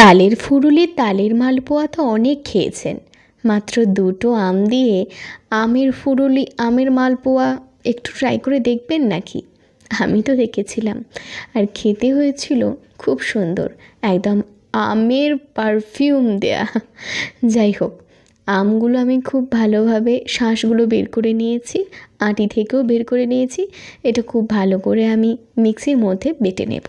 তালের ফুরুলি, তালের মালপোয়া তো অনেক খেয়েছেন। মাত্র দুটো আম দিয়ে আমের ফুরুলি, আমের মালপোয়া একটু ট্রাই করে দেখবেন নাকি? আমি তো দেখেছিলাম। আর খেতে হয়েছিল খুব সুন্দর, একদম আমের পারফিউম দেয়া। যাই হোক, আমগুলো আমি খুব ভালোভাবে, শাঁসগুলো বের করে নিয়েছি। আটি থেকেও বের করে নিয়েছি। এটা খুব ভালো করে আমি মিক্সির মধ্যে বেটে নেব।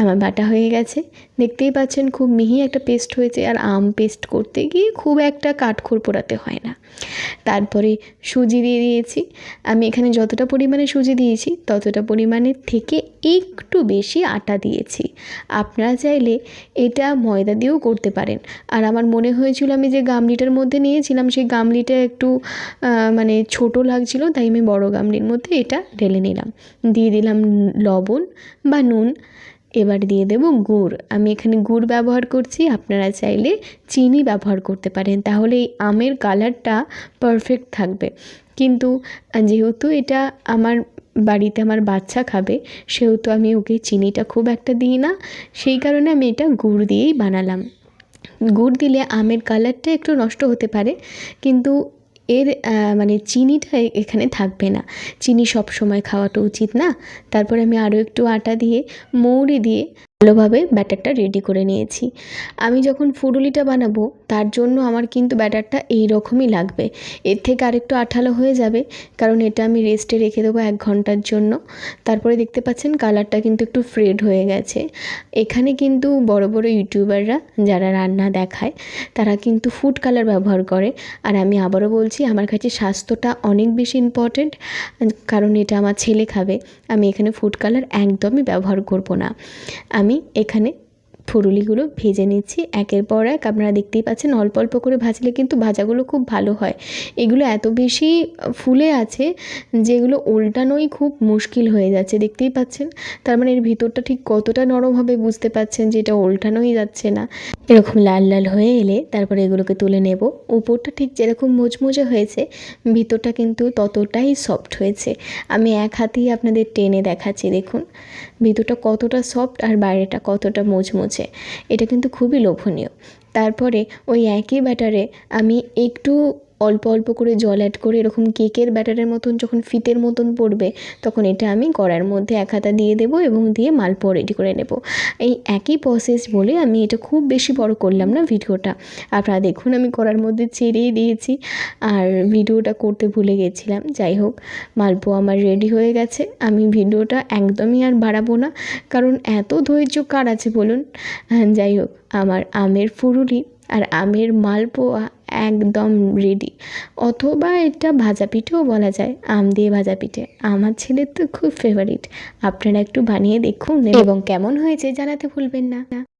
আমার বাটা হয়ে গেছে। দেখতেই পাচ্ছেন খুব মিহি একটা পেস্ট হয়েছে আর আম পেস্ট করতে গিয়ে খুব একটা কাঠখোর পোড়াতে হয় না। তারপরে সুজি দিয়ে দিয়েছি। আমি এখানে যতটা পরিমাণে সুজি দিয়েছি, ততটা পরিমাণের থেকে একটু বেশি আটা দিয়েছি। আপনারা চাইলে এটা ময়দা দিয়েও করতে পারেন। আর আমার মনে হয়েছিল আমি যে গামলিটার মধ্যে নিয়েছিলাম, সেই গামলিটা একটু মানে ছোট লাগছিল, তাই আমি বড় গামলির মধ্যে এটা ঢেলে নিলাম। দিয়ে দিলাম লবণ বা নুন। এবার দিয়ে দেবো গুড়। আমি এখানে গুড় ব্যবহার করছি। আপনারা চাইলে চিনি ব্যবহার করতে পারেন। তাহলে এই আমের কালারটা পারফেক্ট থাকবে। কিন্তু যেহেতু এটা আমার বাড়িতে আমার বাচ্চা খাবে, সেহেতু আমি ওকে চিনিটা খুব একটা দিই না। সেই কারণে আমি এটা গুড় দিয়েই বানালাম। গুড় দিলে আমের কালারটা একটু নষ্ট হতে পারে। কিন্তু এর মানে চিনিটা এখানে থাকবে না। চিনি সব সময় খাওয়াটা উচিত না। তারপরে আমি আরও একটু আটা দিয়ে, মৌরি দিয়ে ভালোভাবে ব্যাটারটা রেডি করে নিয়েছি। আমি যখন ফুডুলিটা বানাবো, তার জন্য আমার কিন্তু ব্যাটারটা এই রকমই লাগবে। এর থেকে আরেকটু আঠালো হয়ে যাবে, কারণ এটা আমি রেস্টে রেখে দেবো এক ঘণ্টার জন্য। তারপরে দেখতে পাচ্ছেন কালারটা কিন্তু একটু ফ্রেড হয়ে গেছে। এখানে কিন্তু বড় বড় ইউটিউবাররা যারা রান্না দেখায়, তারা কিন্তু ফুড কালার ব্যবহার করে। আর আমি আবারও বলছি, আমার কাছে স্বাস্থ্যটা অনেক বেশি ইম্পর্ট্যান্ট কারণ এটা আমার ছেলে খাবে। আমি এখানে ফুড কালার একদমই ব্যবহার করব না। আমি এখানে ফুরুলিগুলো ভেজে নিচ্ছি। একের পর এক আপনারা দেখতেই পাচ্ছেন অল্প অল্প করে ভাজলে কিন্তু ভাজাগুলো খুব ভালো হয়। এগুলো এত বেশি ফুলে আছে যেগুলো উল্টানোই খুব মুশকিল হয়ে যাচ্ছে, দেখতেই পাচ্ছেন? তার মানে এর ভিতরটা ঠিক কতটা নরম হবে বুঝতে পাচ্ছেন যে এটা উল্টানোই যাচ্ছে না। এরকম লাল লাল হয়ে এলে তারপরে এগুলোকে তুলে নেব। উপরটা ঠিক যেরকম মুচমুচে হয়েছে, ভিতরটা কিন্তু ততটাই সফট হয়েছে। আমি এক হাতেই আপনাদের টেনে দেখাচ্ছি, দেখুন। ভিতরটা কতটা সফট আর বাইরেটা কতটা মুচমুচে। এটা কিন্তু খুবই লোভনীয়। তারপরে ওই একই ব্যাটারে আমি একটু অল্প অল্প করে জল অ্যাড করে এরকম কেকের ব্যাটারের মতন যখন ফিতের মতন পড়বে, তখন এটা আমি কড়ার মধ্যে এক হাতা দিয়ে দেবো এবং দিয়ে মালপোয়া রেডি করে নেব। এই একই প্রসেস বলে আমি এটা খুব বেশি বড় করলাম না ভিডিওটা। আপনারা দেখুন আমি কড়ার মধ্যে ছেড়েই দিয়েছি আর ভিডিওটা করতে ভুলে গেছিলাম। যাই হোক, মালপোয়া আমার রেডি হয়ে গেছে। আমি ভিডিওটা একদমই আর বাড়াবো না। কারণ এত ধৈর্য কার আছে বলুন? যাই হোক, আমার আমের ফুরুলি আর আমের মালপোয়া একদম রেডি অথবা এটা ভাজা পিঠেও বলা যায় আম দিয়ে ভাজা পিঠে। আমার ছেলের তো খুব ফেভারিট আপনারা একটু বানিয়ে দেখুন এবং কেমন হয়েছে জানাতে ভুলবেন না।